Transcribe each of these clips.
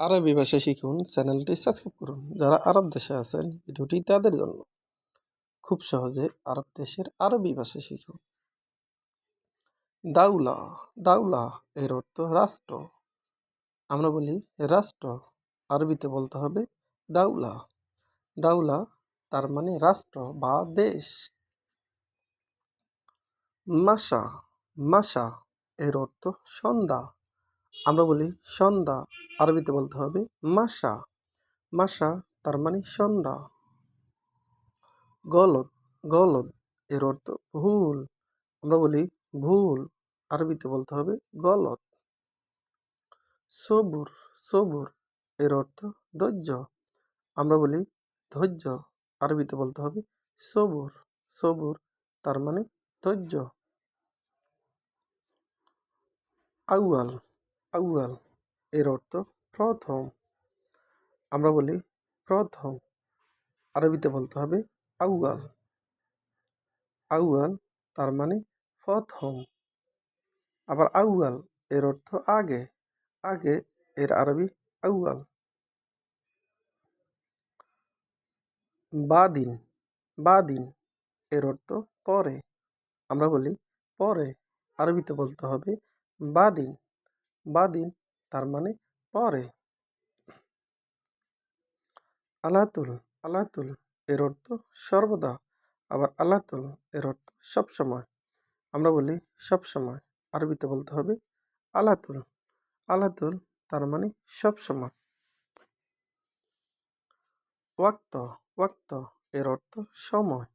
আরবি ভাষা শিখুন, চ্যানেলটি সাবস্ক্রাইব করুন। যারা আরব দেশে আছেন, ভিডিওটি তাদের জন্য। খুব সহজে আরব দেশের আরবি ভাষা শিখুন। দাউলা দাউলা এর অর্থ রাষ্ট্র। আমরা বলি রাষ্ট্র, আরবিতে বলতে হবে দাউলা। দাউলা তার মানে রাষ্ট্র বা দেশ। মাসা মাসা এর অর্থ সন্ধ্যা। আমরা বলি সন্ধ্যা, আরবিতে বলতে হবে মাসা। মাসা তার মানে সন্ধ্যা। গলদ গলদ এর অর্থ ভুল। আমরা বলি ভুল, আরবিতে বলতে হবে গলত সবুর সবুর এর অর্থ ধৈর্য। আমরা বলি ধৈর্য, আরবিতে বলতে হবে সবুর। সবুর তার মানে ধৈর্য। আউয়াল আউয়াল, এর অর্থ প্রথম। আমরা বলি প্রথম। আরবিতে বলতে হবে আউয়াল। আউয়াল তার মানে প্রথম। আবার আউয়াল এর অর্থ আগে। আগে এর আরবি আউয়াল। বাদিন বাদিন এর অর্থ পরে। আমরা বলি পরে। আরবিতে বলতে হবে বাদিন। বাদিন তার মানে পরে। আলাতুল আলাতুল এর অর্থ সর্বদা, আবার আলাতুল এর অর্থ সবসময়। আমরা বলি সবসময়, আরবিতে বলতে হবে আলাতুল। আলাতুল তার মানে সবসময়। ওয়াক্ত ওয়াক্ত এর অর্থ সময়।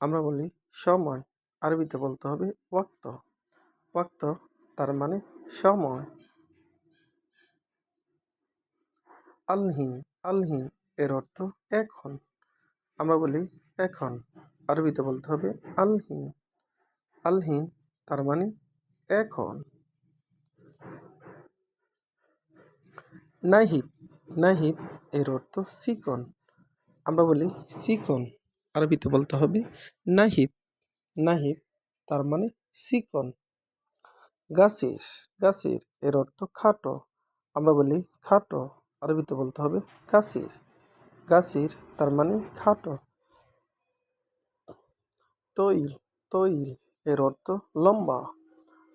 আমরা বলি সময়, আরবিতে বলতে হবে ওয়াক্ত। ওয়াক্ত তার মানে সময়। আলহিন আলহিন এর অর্থ এখন। আমরা বলি এখন। আরবিতে বলতে হবে আলহিন। আলহিন তার মানে এখন। নাহিব নাহিব এর অর্থ সিকন আমরা বলি সিকন আরবিতে বলতে হবে নাহিব। নাহিব তার মানে সিকন গাছির গাছির এর অর্থ খাটো। আমরা বলি খাটো, আরবিতে বলতে হবে গাছির গাছির তার মানে খাটো। তৈল তৈল এর অর্থ লম্বা।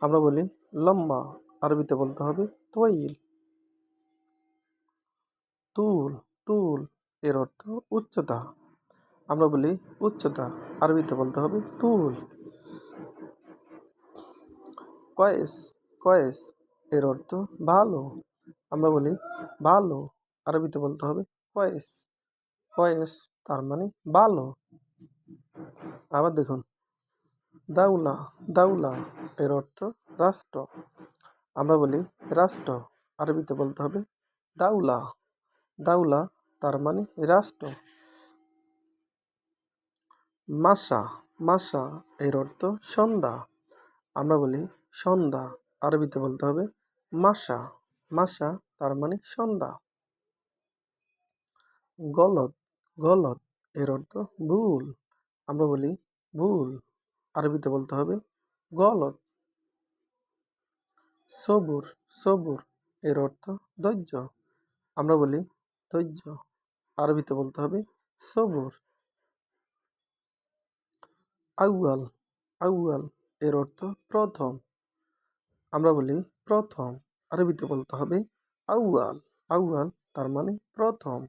আমরা বলি লম্বা, আরবিতে বলতে হবে তৈল। তুল তুল এর অর্থ উচ্চতা। আমরা বলি উচ্চতা, আরবিতে বলতে হবে তুল। কয়েস কয়েস, এর অর্থ ভালো। আমরা বলি ভালো। আরবিতে বলতে হবে কয়েস। কয়েস তার মানে ভালো। আবার দেখুন, দাউলা দাউলা এর অর্থ রাষ্ট্র। আমরা বলি রাষ্ট্র। আরবিতে বলতে হবে দাউলা। দাউলা তার মানে রাষ্ট্র। মাসা মাসা এর অর্থ সন্ধ্যা। আমরা বলি সন্ধ্যা, আরবিতে বলতে হবে মাসা। মাসা তার মানে সন্ধ্যা। গলদ গলদ এর অর্থ ভুল। আমরা বলি ভুল। আরবিতে বলতে হবে গলদ। সবুর সবুর এর অর্থ ধৈর্য। আমরা বলি ধৈর্য। আরবিতে বলতে হবে সবুর। আউয়াল আউয়াল এর অর্থ প্রথম। আমরা বলি প্রথম। আরবিতে বলতে হবে আউয়াল। আউয়াল তার মানে প্রথম।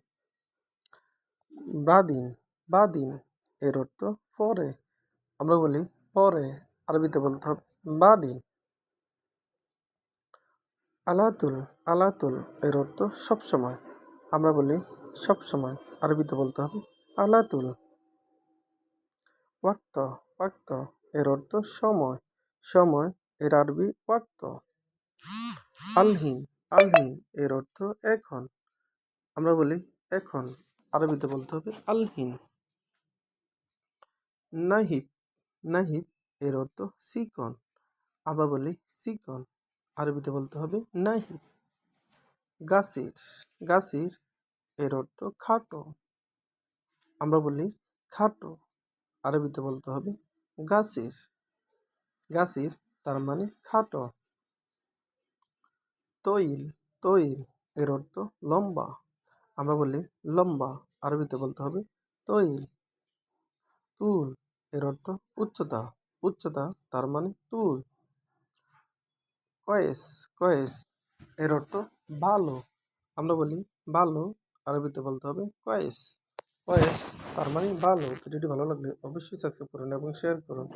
বাদিন। বাদিন এর অর্থ পরে। আমরা বলি পরে। আরবিতে বলতে হবে বাদিন। আলাতুল। আলাতুল এর অর্থ সবসময়। আমরা বলি সবসময়। আরবিতে বলতে হবে আলাতুল। ওয়াক্ত। ওয়াক্ত এর অর্থ সময়। সময় এর আরবি ওয়াক্ত আলহিন আলহিন এর অর্থ এখন। আমরা বলি এখন, আরবিতে বলতে হবে আলহিন। নাহিব নাহিব এর অর্থ সিকন। আমরা বলি সিকন, আরবিতে বলতে হবে নাহিব। গাছির গাছির এর অর্থ খাটো। আমরা বলি খাটো, আরবিতে বলতে হবে গাছির গাছির তার মানে খাটো। তৈল তৈল, এর অর্থ লম্বা। আমরা বলি লম্বা, আরবিতে বলতে হবে তৈল। তুল, এর অর্থ উচ্চতা উচ্চতা তার মানে তুল। কয়েস কয়েস, এর অর্থ ভালো। আমরা বলি ভালো, আরবিতে বলতে হবে কয়েস। কয়েস তার মানে ভালো। ভিডিওটি ভালো লাগলে অবশ্যই সাবস্ক্রাইব করুন এবং শেয়ার করুন।